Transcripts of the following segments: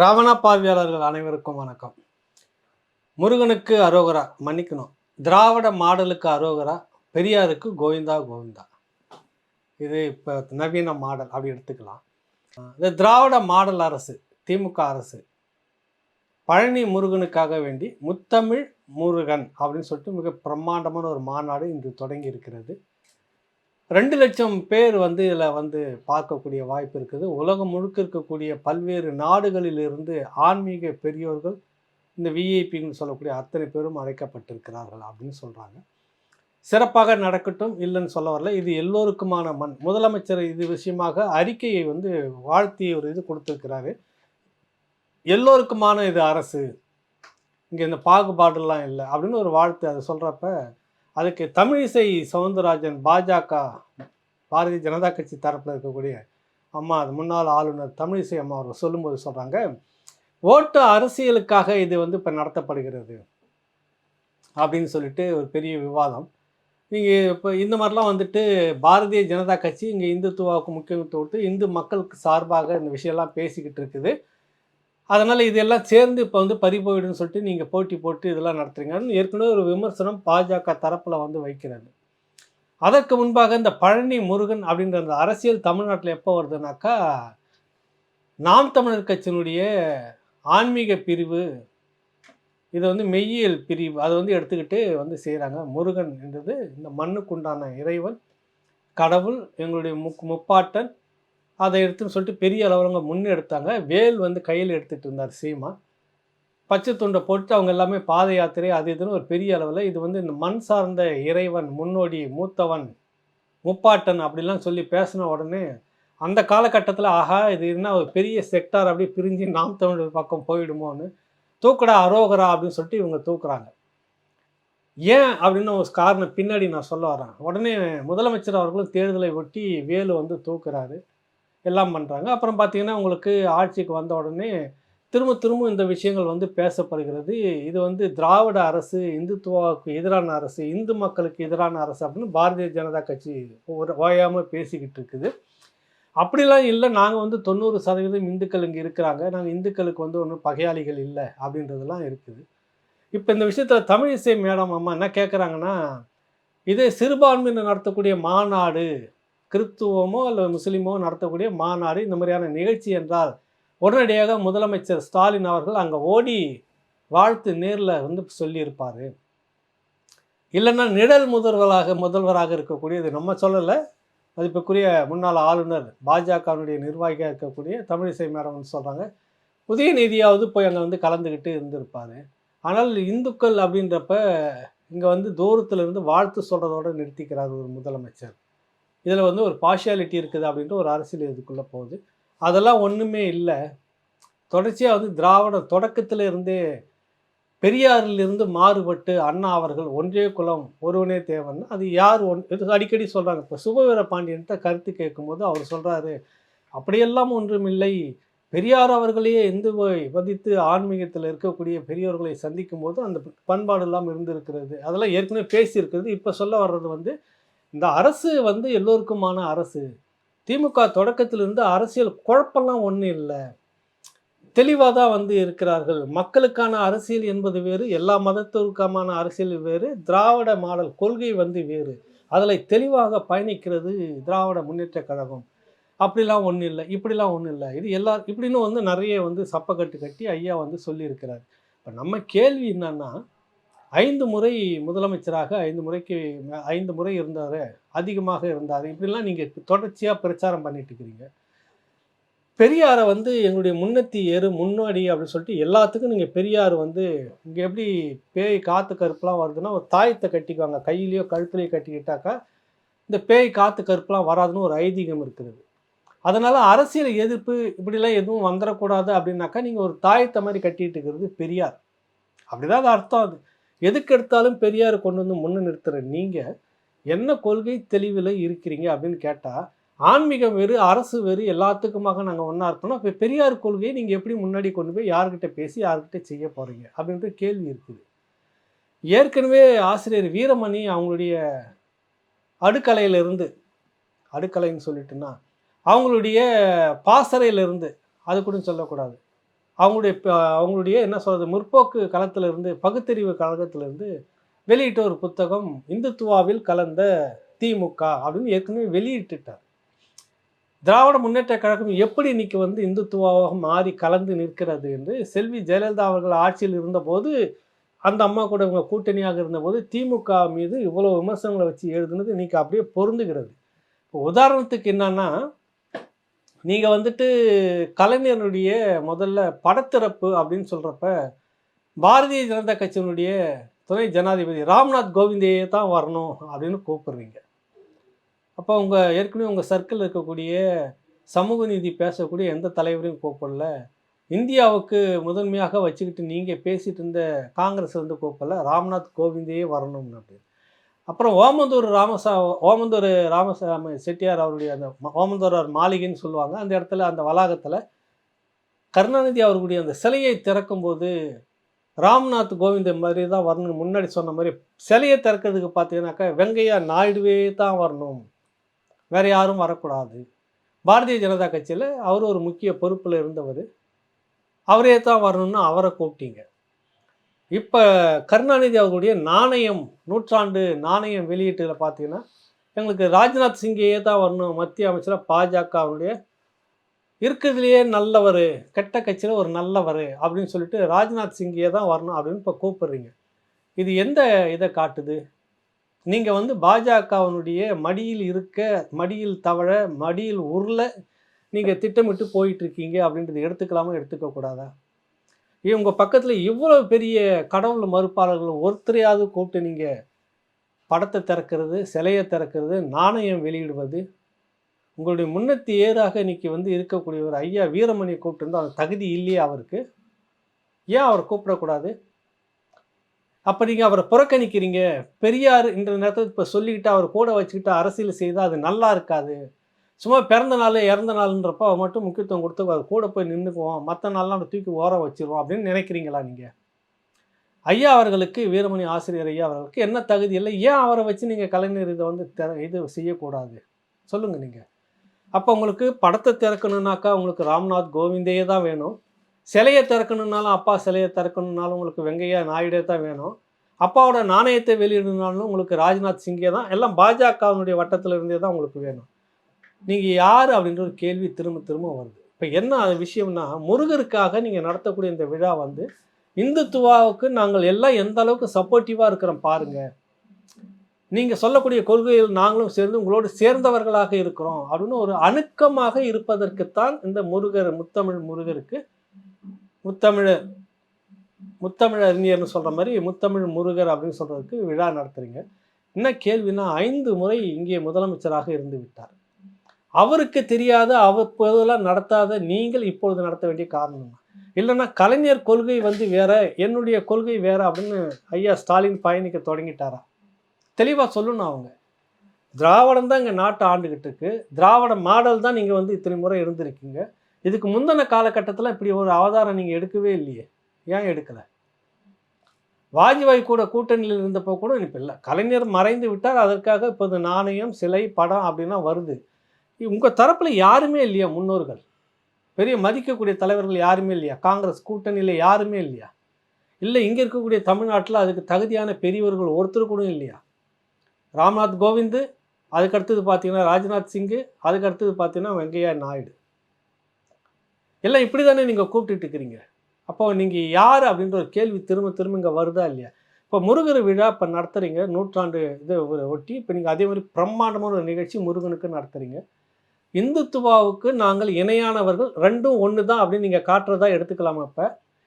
ராவணா பார்வையாளர்கள் அனைவருக்கும் வணக்கம். முருகனுக்கு அரோகரா மன்னிக்கணும். திராவிட மாடலுக்கு அரோகரா பெரியாருக்கு கோவிந்தா கோவிந்தா. இது இப்போ நவீன மாடல் அப்படி எடுத்துக்கலாம். இந்த திராவிட மாடல் அரசு திமுக அரசு. பழனி முருகனுக்காக வேண்டி முத்தமிழ் முருகன் அப்படின்னு சொல்லிட்டு மிக பிரம்மாண்டமான ஒரு மாநாடு இன்று தொடங்கி இருக்கிறது. ரெண்டு லட்சம் பேர் வந்து இதில் வந்து பார்க்கக்கூடிய வாய்ப்பு இருக்குது. உலகம் முழுக்க இருக்கக்கூடிய பல்வேறு நாடுகளிலிருந்து ஆன்மீக பெரியோர்கள் இந்த விஐபின்னு சொல்லக்கூடிய அத்தனை பேரும் அழைக்கப்பட்டிருக்கிறார்கள் அப்படின்னு சொல்கிறாங்க சிறப்பாக நடக்கட்டும் இல்லைன்னு சொல்ல வரல. இது எல்லோருக்குமான மண். முதலமைச்சர் இது விஷயமாக அறிக்கையை வந்து வாழ்த்தி ஒரு இது கொடுத்துருக்கிறாரு. எல்லோருக்குமான இது அரசு. இங்கே இந்த பாகுபாடுலாம் இல்லை அப்படின்னு ஒரு வாழ்த்து அதை சொல்கிறப்ப அதுக்கு தமிழிசை சவுந்தரராஜன் பாஜக பாரதிய ஜனதா கட்சி தரப்பில் இருக்கக்கூடிய அம்மா அது முன்னாள் ஆளுநர் தமிழிசை அம்மா அவர் சொல்லும்போது சொல்கிறாங்க ஓட்டு அரசியலுக்காக இது வந்து இப்போ நடத்தப்படுகிறது அப்படின்னு சொல்லிட்டு ஒரு பெரிய விவாதம். நீங்கள் இப்போ இந்த மாதிரிலாம் வந்துட்டு பாரதிய ஜனதா கட்சி இங்கே இந்துத்துவாவுக்கு முக்கியத்துவம் கொடுத்து இந்து மக்களுக்கு சார்பாக இந்த விஷயம்லாம் பேசிக்கிட்டு இருக்குது. அதனால் இதெல்லாம் சேர்ந்து இப்போ வந்து பறி போயிடுன்னு சொல்லிட்டு நீங்கள் போட்டி போட்டு இதெல்லாம் நடத்துறீங்கன்னு ஏற்கனவே ஒரு விமர்சனம் பாஜக தரப்பில் வந்து வைக்கிறது. அதற்கு முன்பாக இந்த பழனி முருகன் அப்படின்ற அந்த அரசியல் தமிழ்நாட்டில் எப்போ வருதுனாக்கா நாம் தமிழர் கட்சியினுடைய ஆன்மீக பிரிவு இதை வந்து மெய்யியல் பிரிவு அதை வந்து எடுத்துக்கிட்டு வந்து செய்கிறாங்க முருகன் என்றது இந்த மண்ணுக்குண்டான இறைவன் கடவுள் எங்களுடைய முக் முப்பாட்டன் அதை எடுத்துன்னு சொல்லிட்டு பெரிய அளவுலங்க முன்னெடுத்தாங்க. வேல் வந்து கையில் எடுத்துகிட்டு இருந்தார் சீமா. பச்சை துண்டை போட்டு அவங்க எல்லாமே பாத யாத்திரை அது இதுன்னு ஒரு பெரிய அளவில் இது வந்து இந்த மண் சார்ந்த இறைவன் முன்னோடி மூத்தவன் முப்பாட்டன் அப்படிலாம் சொல்லி பேசின உடனே அந்த காலகட்டத்தில் ஆஹா இது என்ன ஒரு பெரிய செக்டார் அப்படியே பிரிஞ்சு நாம் தமிழ் பக்கம் போயிடுமோன்னு தூக்கடா அரோகரா அப்படின்னு சொல்லிட்டு இவங்க தூக்குறாங்க. ஏன் அப்படின்னு ஒரு காரணம் பின்னாடி நான் சொல்ல வரேன் உடனே முதலமைச்சர் அவர்களும் தேர்தலை ஒட்டி வேலு வந்து தூக்குறாரு. எல்லாம் பண்ணுறாங்க அப்புறம் பார்த்திங்கன்னா உங்களுக்கு ஆட்சிக்கு வந்த உடனே திரும்ப திரும்ப இந்த விஷயங்கள் வந்து பேசப்படுகிறது. இது வந்து திராவிட அரசு இந்துத்துவாவுக்கு எதிரான அரசு இந்து மக்களுக்கு எதிரான அரசு அப்படின்னு பாரதிய ஜனதா கட்சி ஒரு ஓயாமல் பேசிக்கிட்டு இருக்குது. அப்படிலாம் இல்லை. நாங்கள் வந்து தொண்ணூறு சதவீதம் இந்துக்கள் இங்கே இருக்கிறாங்க. நாங்கள் இந்துக்களுக்கு வந்து ஒன்றும் பகையாளிகள் இல்லை அப்படின்றதெல்லாம் இருக்குது. இப்போ இந்த விஷயத்தில் தமிழிசை மேடம் அம்மா என்ன கேட்குறாங்கன்னா இதே சிறுபான்மையினர் நடத்தக்கூடிய மாநாடு கிறித்துவமோ அல்லது முஸ்லீமோ நடத்தக்கூடிய மாநாடு இந்த மாதிரியான நிகழ்ச்சி என்றால் உடனடியாக முதலமைச்சர் ஸ்டாலின் அவர்கள் அங்கே ஓடி வாழ்த்து நேரில் வந்து சொல்லியிருப்பார். இல்லைன்னா நிழல் முதல்வராக முதல்வராக இருக்கக்கூடியது நம்ம சொல்லலை. மதிப்புக்குரிய முன்னாள் ஆளுநர் பாஜகவினுடைய நிர்வாகியாக இருக்கக்கூடிய தமிழிசை மேடம் சொல்கிறாங்க உதயநிதியாவது போய் அங்கே வந்து கலந்துக்கிட்டு இருந்திருப்பார். ஆனால் இந்துக்கள் அப்படின்றப்ப இங்கே வந்து தூரத்திலிருந்து வாழ்த்து சொல்கிறதோடு நிறுத்திக்கிறார் ஒரு முதலமைச்சர். இதில் வந்து ஒரு பார்ஷியாலிட்டி இருக்குது அப்படின்ட்டு ஒரு அரசியல் இதுக்குள்ளே போகுது. அதெல்லாம் ஒன்றுமே இல்லை. தொடர்ச்சியாக வந்து திராவிட தொடக்கத்தில் இருந்தே பெரியாரிலிருந்து மாறுபட்டு அண்ணா அவர்கள் ஒன்றே குலம் ஒருவனே தேவன் அது யார் ஒன் அடிக்கடி சொல்கிறாங்க இப்போ சுபவீர பாண்டியன்ட்ட கருத்து கேட்கும்போது அவர் சொல்கிறாரு அப்படியெல்லாம் ஒன்றும் இல்லை. பெரியார் அவர்களையே இந்துவை வதித்து ஆன்மீகத்தில் இருக்கக்கூடிய பெரியவர்களை சந்திக்கும் போது அந்த பண்பாடெல்லாம் இருந்திருக்கிறது. அதெல்லாம் ஏற்கனவே பேசியிருக்கிறது. இப்போ சொல்ல வர்றது வந்து இந்த அரசு வந்து எல்லோருக்குமான அரசு. திமுக தொடக்கத்திலிருந்து அரசியல் குழப்பம்லாம் ஒன்றும் இல்லை. தெளிவாக தான் வந்து இருக்கிறார்கள். மக்களுக்கான அரசியல் என்பது வேறு எல்லா மதத்திற்குமான அரசியல் வேறு திராவிட மாடல் கொள்கை வந்து வேறு. அதில் தெளிவாக பயணிக்கிறது திராவிட முன்னேற்ற கழகம். அப்படிலாம் ஒன்றும் இல்லை இப்படிலாம் ஒன்றும் இல்லை. இது எல்லா இப்படின்னு வந்து நிறைய வந்து சப்பக்கட்டு கட்டி ஐயா வந்து சொல்லியிருக்கிறார். இப்போ நம்ம கேள்வி என்னன்னா ஐந்து முறை முதலமைச்சராக ஐந்து முறைக்கு ஐந்து முறை இருந்தார் அதிகமாக இருந்தார். இப்படிலாம் நீங்கள் தொடர்ச்சியாக பிரச்சாரம் பண்ணிட்டு இருக்கிறீங்க பெரியாரை வந்து எங்களுடைய முன்னத்தி ஏறு முன்னாடி அப்படின்னு சொல்லிட்டு எல்லாத்துக்கும் நீங்கள் பெரியார் வந்து இங்கே எப்படி பேய் காற்று கருப்புலாம் வருதுன்னா ஒரு தாயத்தை கட்டிக்குவாங்க. கையிலையோ கழுத்துலையோ கட்டிக்கிட்டாக்கா இந்த பேய் காற்று கருப்புலாம் வராதுன்னு ஒரு ஐதீகம் இருக்குது அதனால் அரசியல் எதிர்ப்பு இப்படிலாம் எதுவும் வந்துடக்கூடாது அப்படின்னாக்கா நீங்கள் ஒரு தாயத்தை மாதிரி கட்டிட்டு இருக்கிறது பெரியார். அப்படிதான் அது அர்த்தம் அது. எதுக்கு எடுத்தாலும் பெரியார் கொண்டு வந்து முன்னே நிறுத்துகிற நீங்கள் என்ன கொள்கை தெளிவில் இருக்கிறீங்க அப்படின்னு கேட்டால் ஆன்மீகம் வேறு அரசு வேறு எல்லாத்துக்குமாக நாங்கள் ஒன்றா இருக்கணும். இப்போ பெரியார் கொள்கையை நீங்கள் எப்படி முன்னாடி கொண்டு போய் யார்கிட்ட பேசி யார்கிட்ட செய்ய போகிறீங்க அப்படின்ற கேள்வி இருக்குது. ஏற்கனவே ஆசிரியர் வீரமணி அவங்களுடைய அடுக்கலையிலிருந்து அடுக்கலைன்னு சொல்லிட்டுன்னா அவங்களுடைய பாசறையிலிருந்து அது கூட சொல்லக்கூடாது. அவங்களுடைய அவங்களுடைய என்ன சொல்கிறது முற்போக்கு களத்திலிருந்து பகுத்தறிவு கழகத்திலிருந்து வெளியிட்ட ஒரு புத்தகம் இந்துத்துவாவில் கலந்த திமுக அப்படின்னு ஏற்கனவே வெளியிட்டுட்டார். திராவிட முன்னேற்ற கழகம் எப்படி இன்னைக்கு வந்து இந்துத்துவாவாக மாறி கலந்து நிற்கிறது என்று செல்வி ஜெயலலிதா அவர்கள் ஆட்சியில் இருந்தபோது அந்த அம்மா கூட இவங்க கூட்டணியாக இருந்தபோது திமுக மீது இவ்வளோ விமர்சனங்களை வச்சு எழுதுனது இன்னைக்கு அப்படியே பொருந்துகிறது. இப்போ உதாரணத்துக்கு என்னன்னா நீங்கள் வந்துட்டு கலைஞருடைய முதல்ல படத்திறப்பு அப்படின்னு சொல்கிறப்ப பாரதிய ஜனதா கட்சியினுடைய துணை ஜனாதிபதி ராம்நாத் கோவிந்தையே தான் வரணும் அப்படின்னு கூப்பிடுறீங்க. அப்போ உங்கள் ஏற்கனவே உங்கள் சர்க்கிள் இருக்கக்கூடிய சமூக நீதி பேசக்கூடிய எந்த தலைவரையும் கூப்பிடல. இந்தியாவுக்கு முதன்மையாக வச்சுக்கிட்டு நீங்கள் பேசிகிட்டு இருந்த காங்கிரஸ் வந்து கூப்பிடல ராம்நாத் கோவிந்தையே வரணும்னு அப்படின்னு. அப்புறம் ஓமந்தூர் ராமசா ஓமந்தூர் ராமசாமி செட்டியார் அவருடைய அந்த ஓமந்தூர் மாளிகைன்னு சொல்லுவாங்க. அந்த இடத்துல அந்த வளாகத்தில் கருணாநிதி அவர்களுடைய அந்த சிலையை திறக்கும்போது ராம்நாத் கோவிந்த மாதிரி தான் வரணும் முன்னாடி சொன்ன மாதிரி சிலையை திறக்கிறதுக்கு பார்த்தீங்கன்னாக்கா வெங்கையா நாயுடுவே தான் வரணும். வேற யாரும் வரக்கூடாது. பாரதிய ஜனதா கட்சியில் அவர் ஒரு முக்கிய பொறுப்பில் இருந்தவர். அவரே தான் வரணும்னு அவரை கூப்பிட்டீங்க. இப்போ கருணாநிதி அவர்களுடைய நாணயம் நூற்றாண்டு நாணயம் வெளியீட்டில் பார்த்தீங்கன்னா எங்களுக்கு ராஜ்நாத் சிங்கையே தான் வரணும். மத்திய அமைச்சராக பாஜக அவருடைய இருக்கிறதுலையே நல்லவர் கெட்ட கட்சியில் ஒரு நல்லவர் அப்படின்னு சொல்லிட்டு ராஜ்நாத் சிங்கையே தான் வரணும் அப்படின்னு இப்போ கூப்பிடுறீங்க. இது எந்த இதை காட்டுது? நீங்கள் வந்து பாஜகவினுடைய மடியில் இருக்க மடியில் தவழ மடியில் உருள நீங்கள் திட்டமிட்டு போயிட்டு இருக்கீங்க அப்படின்றது எடுத்துக்கலாமா எடுத்துக்க கூடாதா? இவங்க பக்கத்தில் இவ்வளோ பெரிய கடவுள் மறுப்பாளர்கள் ஒருத்தரையாவது கூப்பிட்டு நீங்கள் படத்தை திறக்கிறது சிலையை திறக்கிறது நாணயம் வெளியிடுவது உங்களுடைய முன்னத்தி ஏறாக இன்னைக்கு வந்து இருக்கக்கூடிய ஒரு ஐயா வீரமணி கூப்பிட்டு அந்த தகுதி இல்லையே அவருக்கு. ஏன் அவரை கூப்பிடக்கூடாது? அப்போ நீங்கள் அவரை புறக்கணிக்கிறீங்க. பெரியார் இந்த நேரத்தில் இப்போ சொல்லிக்கிட்டு அவர் கூட வச்சுக்கிட்டு அரசியல் செய்தால் அது நல்லா இருக்காது. சும்மா பிறந்த நாள் இறந்த நாள்ன்றப்போ அவள் மட்டும் முக்கியத்துவம் கொடுத்து அது கூட போய் நின்றுக்குவோம் மற்ற நாள்லாம் அவனை தூக்கி ஓரம் வச்சிருவோம் அப்படின்னு நினைக்கிறீங்களா நீங்கள் ஐயா அவர்களுக்கு வீரமணி ஆசிரியர் ஐயா அவர்களுக்கு என்ன தகுதி இல்லை? ஏன் அவரை வச்சு நீங்கள் கலைஞர் இதை வந்து தெ இது செய்யக்கூடாது? சொல்லுங்கள் நீங்கள் அப்போ உங்களுக்கு படத்தை திறக்கணுன்னாக்கா உங்களுக்கு ராம்நாத் கோவிந்தே தான் வேணும். சிலையை திறக்கணுன்னாலும் அப்பா சிலையை திறக்கணுன்னாலும் உங்களுக்கு வெங்கையா நாயுடே தான் வேணும். அப்பாவோட நாணயத்தை வெளியிடணுன்னாலும் உங்களுக்கு ராஜ்நாத் சிங்கே தான். எல்லாம் பாஜகவினுடைய வட்டத்தில் இருந்தே தான் உங்களுக்கு வேணும். நீங்கள் யார் அப்படின்ற ஒரு கேள்வி திரும்ப திரும்ப வருது. இப்போ என்ன அது விஷயம்னா முருகருக்காக நீங்கள் நடத்தக்கூடிய இந்த விழா வந்து இந்துத்துவாவுக்கு நாங்கள் எல்லாம் எந்த அளவுக்கு சப்போர்ட்டிவாக இருக்கிறோம் பாருங்கள் நீங்கள் சொல்லக்கூடிய கொள்கையில் நாங்களும் சேர்ந்து உங்களோடு சேர்ந்தவர்களாக இருக்கிறோம் அப்படின்னு ஒரு அணுக்கமாக இருப்பதற்குத்தான் இந்த முருகர் முத்தமிழ் முருகருக்கு முத்தமிழர் முத்தமிழ் அறிஞர்னு சொல்கிற மாதிரி முத்தமிழ் முருகர் அப்படின்னு சொல்கிறதுக்கு விழா நடத்துகிறீங்க என்ன கேள்வினா ஐந்து முறை இங்கே முதலமைச்சராக இருந்து விட்டார். அவருக்கு தெரியாத அவ்வப்போதெல்லாம் நடத்தாத நீங்கள் இப்பொழுது நடத்த வேண்டிய காரணம் இல்லைன்னா கலைஞர் கொள்கை வந்து வேற என்னுடைய கொள்கை வேற அப்படின்னு ஐயா ஸ்டாலின் பயணிக்க தொடங்கிட்டாரா? தெளிவாக சொல்லணும் அவங்க. திராவிடம் தான் இங்கே நாட்டை ஆண்டுகிட்டு இருக்கு. திராவிட மாடல் தான் நீங்கள் வந்து இத்தனை முறை இருந்திருக்கீங்க. இதுக்கு முந்தின காலகட்டத்தில் இப்படி ஒரு அவதாரம் நீங்கள் எடுக்கவே இல்லையே. ஏன் எடுக்கலை? வாஜ்பாய் கூட கூட்டணியில் இருந்தப்போ கூட இப்போ இல்லை. கலைஞர் மறைந்து விட்டார். அதற்காக இப்போது நாணயம் சிலை படம் அப்படின்னா வருது. உங்கள் தரப்பில் யாருமே இல்லையா முன்னோர்கள்? பெரிய மதிக்கக்கூடிய தலைவர்கள் யாருமே இல்லையா? காங்கிரஸ் கூட்டணியில் யாருமே இல்லையா? இல்லை இங்கே இருக்கக்கூடிய தமிழ்நாட்டில் அதுக்கு தகுதியான பெரியவர்கள் ஒருத்தர் கூட இல்லையா? ராம்நாத் கோவிந்து அதுக்கடுத்தது பார்த்தீங்கன்னா ராஜ்நாத் சிங்கு அதுக்கு அடுத்தது பார்த்தீங்கன்னா வெங்கையா நாயுடு. எல்லாம் இப்படி தானே நீங்கள் கூப்பிட்டுட்டு இருக்கிறீங்க? அப்போ நீங்கள் யார் அப்படின்ற ஒரு கேள்வி திரும்ப திரும்ப இங்கே வருதா இல்லையா? இப்போ முருகர் விழா இப்போ நடத்துகிறீங்க நூற்றாண்டு இதை ஒட்டி இப்போ நீங்கள் அதே மாதிரி பிரம்மாண்டமான ஒரு நிகழ்ச்சி முருகனுக்கு நடத்துகிறீங்க இந்துத்துவாவுக்கு நாங்கள் இணையானவர்கள் ரெண்டும் ஒன்று தான் அப்படின்னு நீங்கள் காட்டுறதா எடுத்துக்கலாமா அப்போ.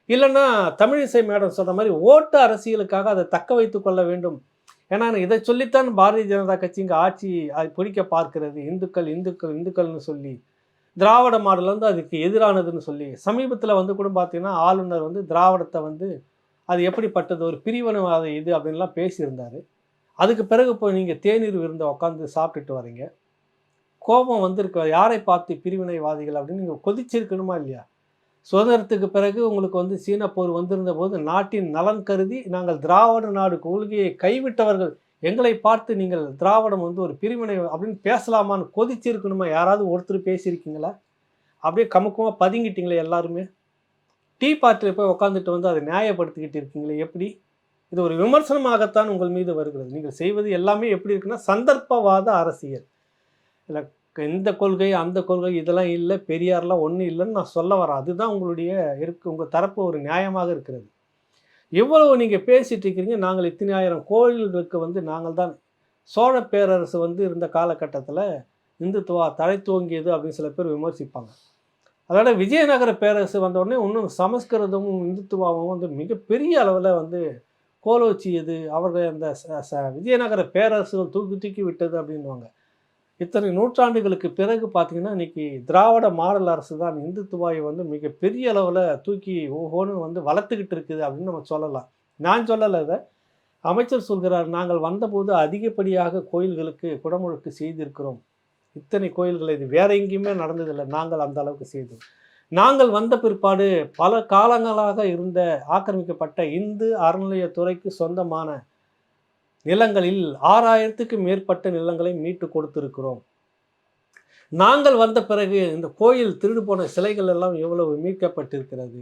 இல்லைன்னா தமிழிசை மேடம் சொல்கிற மாதிரி ஓட்டு அரசியலுக்காக அதை தக்க வைத்து கொள்ள வேண்டும். ஏன்னா இதை சொல்லித்தான் பாரதிய ஜனதா கட்சி இங்கே ஆட்சி அது பிடிக்க பார்க்கிறது. இந்துக்கள் இந்துக்கள் இந்துக்கள்னு சொல்லி திராவிட மாடல் வந்து அதுக்கு எதிரானதுன்னு சொல்லி. சமீபத்தில் வந்து கூட பார்த்தீங்கன்னா ஆளுநர் வந்து திராவிடத்தை வந்து அது எப்படிப்பட்டது ஒரு பிரிவினவாத இது அப்படின்லாம் பேசியிருந்தார். அதுக்கு பிறகு இப்போ நீங்கள் தேநீர் விருந்தை உட்காந்து சாப்பிட்டுட்டு வரீங்க. கோபம் வந்திருக்கு. யாரை பார்த்து பிரிவினைவாதிகள் அப்படின்னு நீங்கள் கொதிச்சிருக்கணுமா இல்லையா? சுதந்திரத்துக்கு பிறகு உங்களுக்கு வந்து சீன போர் வந்திருந்த போது நாட்டின் நலன் கருதி நாங்கள் திராவிட நாடு கொள்கையை கைவிட்டவர்கள். எங்களை பார்த்து நீங்கள் திராவிடம் வந்து ஒரு பிரிவினை அப்படின்னு பேசலாமான்னு கொதிச்சிருக்கணுமா? யாராவது ஒருத்தர் பேசியிருக்கீங்களா? அப்படியே கமுக்கமாக பதுங்கிட்டீங்களே எல்லாருமே. டீ பார்ட்டியில் போய் உட்காந்துட்டு வந்து அதை நியாயப்படுத்திக்கிட்டு இருக்கீங்களே எப்படி? இது ஒரு விமர்சனமாகத்தான் உங்கள் மீது வருகிறது. நீங்கள் செய்வது எல்லாமே எப்படி இருக்குன்னா சந்தர்ப்பவாத அரசியல். இல்லை இந்த கொள்கை அந்த கொள்கை இதெல்லாம் இல்லை பெரியார்லாம் ஒன்றும் இல்லைன்னு நான் சொல்ல வரேன். அதுதான் உங்களுடைய இருக்கு உங்கள் தரப்பு ஒரு நியாயமாக இருக்கிறது. எவ்வளவு நீங்கள் பேசிகிட்டு இருக்கிறீங்க நாங்கள் இத்தனை ஆயிரம் கோயில்களுக்கு வந்து நாங்கள் தான் சோழ பேரரசு வந்து இருந்த காலகட்டத்தில் இந்துத்துவா தலை துவங்கியது அப்படின்னு சில பேர் விமர்சிப்பாங்க. அதோட விஜயநகர பேரரசு வந்த உடனே இன்னும் சமஸ்கிருதமும் இந்துத்துவாவும் வந்து மிகப்பெரிய அளவில் வந்து கோலோச்சியது. அவர்கள் அந்த ச- ச- விஜயநகர பேரரசுகள் தூக்கி தூக்கி விட்டது அப்படின்வாங்க இத்தனை நூற்றாண்டுகளுக்கு பிறகு பார்த்தீங்கன்னா இன்றைக்கி திராவிட மாடல் அரசு தான் இந்துத்துவாயை வந்து மிகப்பெரிய அளவில் தூக்கி ஓஹோன்னு வந்து வளர்த்துக்கிட்டு இருக்குது அப்படின்னு நம்ம சொல்லலாம். நான் சொல்லலை இதை. அமைச்சர் சொல்கிறார் நாங்கள் வந்தபோது அதிகப்படியாக கோயில்களுக்கு குடமுழுக்கு செய்திருக்கிறோம். இத்தனை கோயில்கள் இது வேற எங்கேயுமே நடந்ததில்லை. நாங்கள் அந்த அளவுக்கு செய்தோம். நாங்கள் வந்த பிற்பாடு பல காலங்களாக இருந்த ஆக்கிரமிக்கப்பட்ட இந்து அறநிலையத்துறைக்கு சொந்தமான நிலங்களில் ஆறாயிரத்துக்கு மேற்பட்ட நிலங்களை மீட்டு கொடுத்திருக்கிறோம். நாங்கள் வந்த பிறகு இந்த கோயில் திருடு போன சிலைகள் எல்லாம் எவ்வளவு மீட்கப்பட்டிருக்கிறது?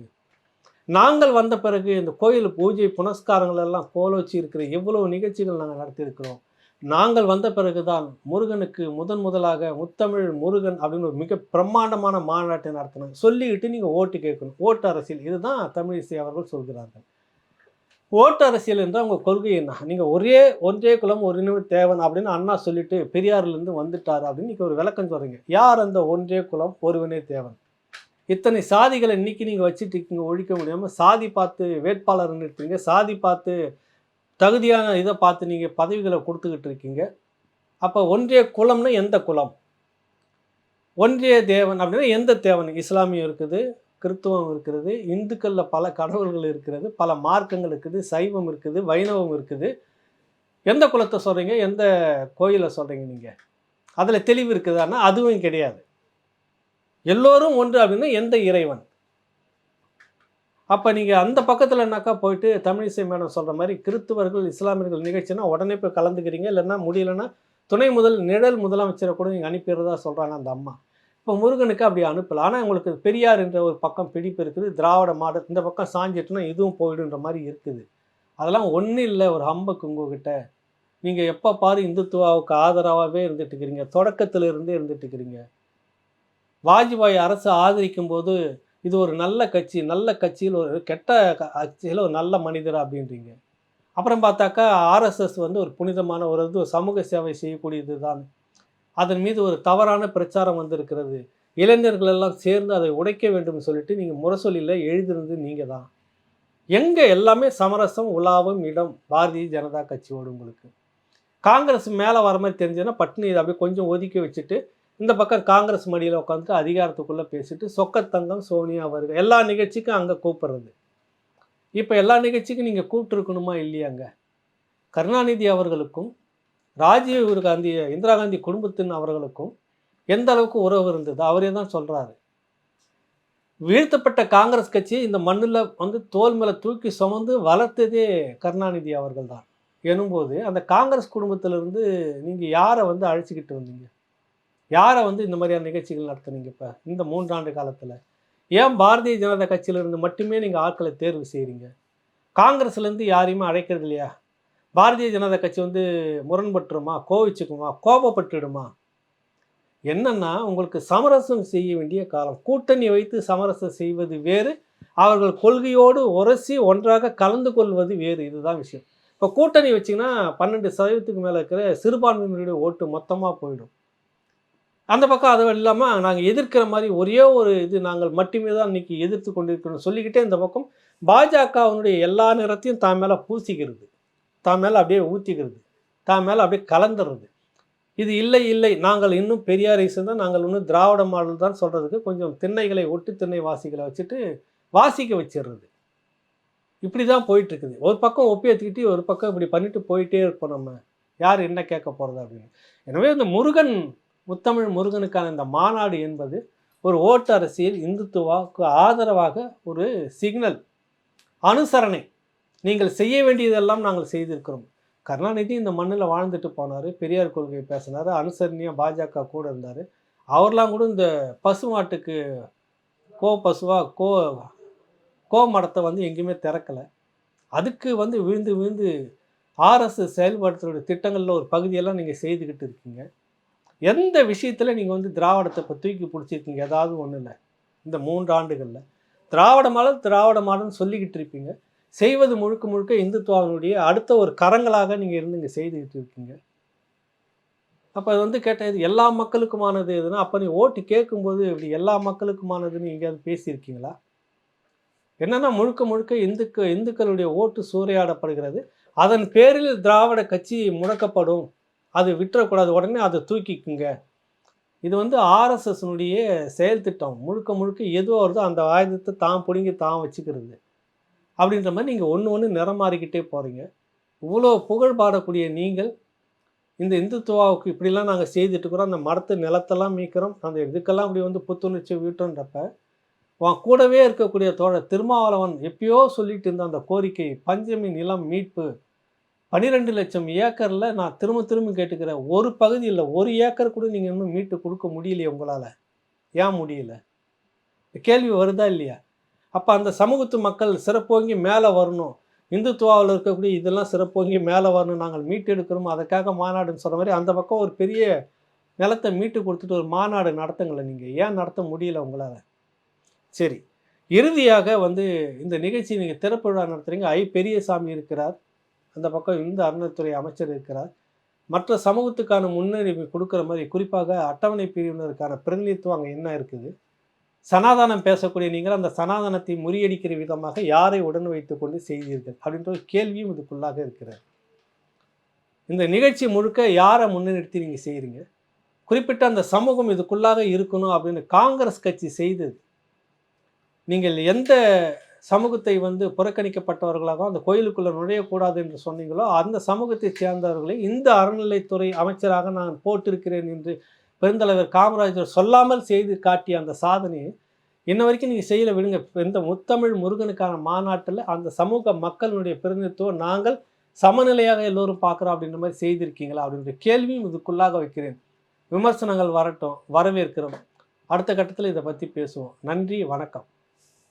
நாங்கள் வந்த பிறகு இந்த கோயில் பூஜை புனஸ்காரங்கள் எல்லாம் கோலோச்சி இருக்கிற எவ்வளவு நிகழ்ச்சிகள் நாங்கள் நடத்தியிருக்கிறோம்? நாங்கள் வந்த பிறகுதான் முருகனுக்கு முதன் முதலாக முத்தமிழ் முருகன் அப்படின்னு ஒரு மிக பிரம்மாண்டமான மாநாட்டை நடத்தினாங்க. சொல்லிக்கிட்டு நீங்கள் ஓட்டு கேட்கணும். ஓட்டு அரசியல். இதுதான் தமிழிசை அவர்கள் சொல்கிறார்கள். ஓட்டு அரசியல் என்ற உங்கள் கொள்கை என்ன? நீங்கள் ஒரே ஒன்றே குலம் ஒரு இனமே தேவன் அப்படின்னு அண்ணா சொல்லிட்டு பெரியார்லேருந்து வந்துட்டார் அப்படின்னு நீங்கள் ஒரு விளக்கம் சொல்கிறீங்க. யார் அந்த ஒன்றே குலம் ஒருவனே தேவன்? இத்தனை சாதிகளை இன்னைக்கு நீங்கள் வச்சுட்டு இருக்கீங்க ஒழிக்க முடியாமல் சாதி பார்த்து வேட்பாளர் நிறுத்துறீங்க சாதி பார்த்து தகுதியான இதை பார்த்து நீங்கள் பதவிகளை கொடுத்துக்கிட்டு இருக்கீங்க. அப்போ ஒன்றிய குலம்னா எந்த குலம்? ஒன்றிய தேவன் அப்படின்னா எந்த தேவன்? இஸ்லாமியம் இருக்குது கிறித்துவம் இருக்கிறது இந்துக்களில் பல கடவுள்கள் இருக்கிறது பல மார்க்கங்கள் இருக்குது சைவம் இருக்குது வைணவம் இருக்குது. எந்த குலத்தை சொல்கிறீங்க எந்த கோயிலை சொல்கிறீங்க நீங்கள் அதில் தெளிவு இருக்குதான்னா அதுவும் கிடையாது. எல்லோரும் ஒன்று அப்படின்னா எந்த இறைவன்? அப்போ நீங்கள் அந்த பக்கத்தில்னாக்கா போயிட்டு தமிழிசை மேடம் சொல்கிற மாதிரி கிறித்துவர்கள் இஸ்லாமியர்கள் நிகழ்ச்சினா உடனே போய் கலந்துக்கிறீங்க. இல்லைன்னா முடியலன்னா துணை முதல் நிழல் முதலமைச்சரை கூட நீங்கள் அனுப்பிடுறதா சொல்கிறாங்க அந்த அம்மா. இப்போ முருகனுக்கு அப்படி அனுப்பலாம் ஆனால் உங்களுக்கு பெரியார் என்ற ஒரு பக்கம் பிடிப்பு இருக்குது. திராவிட மாடல் இந்த பக்கம் சாஞ்சிட்டுனா இதுவும் போயிடுன்ற மாதிரி இருக்குது. அதெல்லாம் ஒன்றும் இல்லை ஒரு ஹம்பக்கு உங்ககிட்ட நீங்கள் எப்போ பாரு இந்துத்துவாவுக்கு ஆதரவாகவே இருந்துட்டு இருக்கிறீங்க. தொடக்கத்தில் இருந்தே இருந்துட்டு இருக்கிறீங்க. வாஜ்பாய் அரசு ஆதரிக்கும் போது இது ஒரு நல்ல கட்சி நல்ல கட்சியில் ஒரு கெட்ட கட்சியில் ஒரு நல்ல மனிதர் அப்படின்றீங்க. அப்புறம் பார்த்தாக்கா ஆர்எஸ்எஸ் வந்து ஒரு புனிதமான ஒரு இது ஒரு சமூக சேவை செய்யக்கூடியது தான் அதன் மீது ஒரு தவறான பிரச்சாரம் வந்திருக்கிறது. இளைஞர்கள் எல்லாம் சேர்ந்து அதை உடைக்க வேண்டும் சொல்லிட்டு நீங்கள் முரசொலியில் எழுதினது நீங்கள் தான். எங்கே எல்லாமே சமரசம் உலாவும் இடம் பாரதிய ஜனதா கட்சியோடு உங்களுக்கு. காங்கிரஸ் மேலே வர மாதிரி தெரிஞ்சதுன்னா பட்னி இதை அப்படியே கொஞ்சம் ஒதுக்கி வச்சுட்டு இந்த பக்கம் காங்கிரஸ் மடியில் உட்காந்துட்டு அதிகாரத்துக்குள்ளே பேசிட்டு சொக்கத்தங்கம் சோனியா வருக எல்லா நிகழ்ச்சிக்கும் அங்கே கூப்பிட்றது. இப்போ எல்லா நிகழ்ச்சிக்கும் நீங்கள் கூப்பிட்டுருக்கணுமா இல்லையாங்க? கருணாநிதி அவர்களுக்கும் ராஜீவ் காந்தி இந்திரா காந்தி குடும்பத்தின் அவர்களுக்கும் எந்த அளவுக்கு உறவு இருந்தது? அவரே தான் சொல்கிறாரு வீழ்த்தப்பட்ட காங்கிரஸ் கட்சி இந்த மண்ணில் வந்து தோல் மேலே தூக்கி சுமந்து வளர்த்ததே கருணாநிதி அவர்கள் தான். எனும்போது அந்த காங்கிரஸ் குடும்பத்திலிருந்து நீங்கள் யாரை வந்து அழைச்சிக்கிட்டு வந்தீங்க? யாரை வந்து இந்த மாதிரியான நிகழ்ச்சிகள் நடத்துனீங்க இப்போ இந்த மூன்றாண்டு காலத்தில்? ஏன் பாரதிய ஜனதா கட்சியிலிருந்து மட்டுமே நீங்கள் ஆட்களை தேர்வு செய்கிறீங்க காங்கிரஸ்லேருந்து யாரையுமே அழைக்கிறது இல்லையா? பாரதிய ஜனதா கட்சி வந்து முரண்பட்டுருமா? கோவிச்சுக்குமா? கோபப்பட்டுடுமா? என்னன்னா உங்களுக்கு சமரசம் செய்ய வேண்டிய காலம். கூட்டணி வைத்து சமரசம் செய்வது வேறு அவர்கள் கொள்கையோடு உரசி ஒன்றாக கலந்து கொள்வது வேறு. இதுதான் விஷயம். இப்போ கூட்டணி வச்சிங்கன்னா பன்னெண்டு சதவீதத்துக்கு மேலே இருக்கிற சிறுபான்மையினருடைய ஓட்டு மொத்தமாக போயிடும். அந்த பக்கம் அது இல்லாமல் நாங்கள் எதிர்க்கிற மாதிரி ஒரே ஒரு இது நாங்கள் மட்டுமே தான் இன்றைக்கி எதிர்த்து கொண்டிருக்கிறோம் சொல்லிக்கிட்டே இந்த பக்கம் பாஜகவினுடைய எல்லா நிறத்தையும் தான் மேலே பூசிக்கிறது. தான் மேலே அப்படியே ஊற்றிக்கிறது தான் மேலே அப்படியே கலந்துடுறது இது இல்லை இல்லை. நாங்கள் இன்னும் பெரியாரை தான். நாங்கள் இன்னும் திராவிட மாடல் தான் சொல்கிறதுக்கு கொஞ்சம் திண்ணைகளை ஒட்டு திண்ணை வாசிகளை வச்சுட்டு வாசிக்க வச்சிடுறது இப்படி தான் போயிட்டுருக்குது. ஒரு பக்கம் ஒப்பியத்துக்கிட்டு ஒரு பக்கம் இப்படி பண்ணிட்டு போயிட்டே இருப்போம் நம்ம. யார் என்ன கேட்க போகிறது அப்படின்னு. எனவே இந்த முருகன் முத்தமிழ் முருகனுக்கான இந்த மாநாடு என்பது ஒரு ஓட்டு அரசியல் இந்துத்துவாக்கு ஆதரவாக ஒரு சிக்னல் அனுசரணை. நீங்கள் செய்ய வேண்டியதெல்லாம் நாங்கள் செய்திருக்கிறோம். கருணாநிதி இந்த மண்ணில் வாழ்ந்துட்டு போனார் பெரியார் கொள்கையை பேசினார் அனுசரணியாக பாஜக கூட இருந்தார். அவர்லாம் கூட இந்த பசுமாட்டுக்கு கோ பசுவாக கோ கோமடத்தை வந்து எங்கேயுமே திறக்கலை. அதுக்கு வந்து விழுந்து விழுந்து ஆர்எஸ்எஸ் செயல்படுத்துகிற திட்டங்களில் ஒரு பகுதியெல்லாம் நீங்கள் செய்துக்கிட்டு இருக்கீங்க. எந்த விஷயத்தில் நீங்கள் வந்து திராவிடத்தை இப்போ தூக்கி பிடிச்சிருக்கீங்க? ஏதாவது ஒன்றும் இல்லை இந்த மூன்று ஆண்டுகளில் திராவிட மாடல் திராவிட மாடல்னு சொல்லிக்கிட்டு இருப்பீங்க. செய்வது முழுக்க முழுக்க இந்துத்துவாவினுடைய அடுத்த ஒரு கரங்களாக நீங்கள் இருந்து இங்கே செய்துக்கிட்டு இருக்கீங்க. அப்போ அது வந்து கேட்டால் இது எல்லா மக்களுக்குமானது எதுனா அப்போ நீ ஓட்டு கேட்கும்போது இப்படி எல்லா மக்களுக்குமானதுன்னு எங்கேயாவது பேசியிருக்கீங்களா? என்னென்னா முழுக்க முழுக்க இந்துக்கு இந்துக்களுடைய ஓட்டு சூறையாடப்படுகிறது. அதன் பேரில் திராவிட கட்சி முடக்கப்படும். அது விட்டுறக்கூடாது. உடனே அதை தூக்கிக்குங்க. இது வந்து ஆர்எஸ்எஸ்னுடைய செயல் திட்டம். முழுக்க முழுக்க எதுவோ வருதோ அந்த ஆயுதத்தை தான் பிடுங்கி தான் வச்சுக்கிறது. அப்படின்ற மாதிரி நீங்கள் ஒன்று ஒன்று நிறம் மாறிக்கிட்டே போகிறீங்க இவ்வளோ புகழ் பாடக்கூடிய நீங்கள் இந்த இந்துத்துவாவுக்கு இப்படிலாம் நாங்கள் செய்துட்டுருக்குறோம் அந்த மரத்து நிலத்தெல்லாம் மீக்கிறோம் அந்த இதுக்கெல்லாம் இப்படி வந்து புத்துணர்ச்சி வீட்டோன்றப்ப உன் கூடவே இருக்கக்கூடிய தோழர் திருமாவளவன் எப்பயோ சொல்லிட்டு இருந்த அந்த கோரிக்கை பஞ்சமி நிலம் மீட்பு பன்னிரெண்டு லட்சம் ஏக்கரில் நான் திரும்ப திரும்ப கேட்டுக்கிறேன். ஒரு பகுதி இல்லை ஒரு ஏக்கர் கூட நீங்கள் இன்னும் மீட்டு கொடுக்க முடியலையே உங்களால். ஏன் முடியல? கேள்வி வருதா இல்லையா? அப்போ அந்த சமூகத்து மக்கள் சிறப்போங்கி மேலே வரணும். இந்துத்துவாவில் இருக்கக்கூடிய இதெல்லாம் சிறப்போங்கி மேலே வரணும். நாங்கள் மீட்டெடுக்கிறோம் அதற்காக மாநாடுன்னு சொன்ன மாதிரி அந்த பக்கம் ஒரு பெரிய நிலத்தை மீட்டு கொடுத்துட்டு ஒரு மாநாடு நடத்துங்களேன் நீங்கள் ஏன் நடத்த முடியல உங்களால்? சரி. இறுதியாக வந்து இந்த நிகழ்ச்சி நீங்கள் திறப்பு விழா நடத்துகிறீங்க ஐ பெரியசாமி இருக்கிறார். அந்த பக்கம் இந்து அறநிலைத்துறை அமைச்சர் இருக்கிறார். மற்ற சமூகத்துக்கான முன்னுரிமை கொடுக்குற மாதிரி குறிப்பாக அட்டவணை பிரிவினருக்கான பிரதிநிதித்துவம் அங்கே என்ன இருக்குது? சனாதானம் பேசக்கூடிய நீங்கள் அந்த சனாதனத்தை முறியடிக்கிற விதமாக யாரை உடன் வைத்துக்கொண்டு செய்தீர்கள்? அப்படின்ற ஒரு கேள்வியும் இதுக்குள்ளாக இருக்கிறது. இந்த நிகழ்ச்சி முழுக்க யாரை முன்னிறுத்தி நீங்கள் செய்கிறீங்க குறிப்பிட்ட அந்த சமூகம் இதுக்குள்ளாக இருக்கணும் அப்படின்னு காங்கிரஸ் கட்சி செய்தது. நீங்கள் எந்த சமூகத்தை வந்து புறக்கணிக்கப்பட்டவர்களாக அந்த கோயிலுக்குள்ளே நுழையக்கூடாது என்று சொன்னீங்களோ அந்த சமூகத்தை சேர்ந்தவர்களை இந்த அறநிலைத்துறை அமைச்சராக நான் போட்டிருக்கிறேன் என்று பெருந்தலைவர் காமராஜர் சொல்லாமல் செய்து காட்டிய அந்த சாதனையை இன்ன வரைக்கும் நீங்கள் செய்யல விடுங்க. இந்த முத்தமிழ் முருகனுக்கான மாநாட்டில் அந்த சமூக மக்களுடைய பிரதிநிதித்துவம் நாங்கள் சமநிலையாக எல்லோரும் பார்க்குறோம் அப்படின்ற மாதிரி செய்திருக்கீங்களா அப்படின்ற கேள்வியும் இதுக்குள்ளாக வைக்கிறேன். விமர்சனங்கள் வரட்டும் வரவேற்கிறோம். அடுத்த கட்டத்தில் இதை பற்றி பேசுவோம். நன்றி வணக்கம்.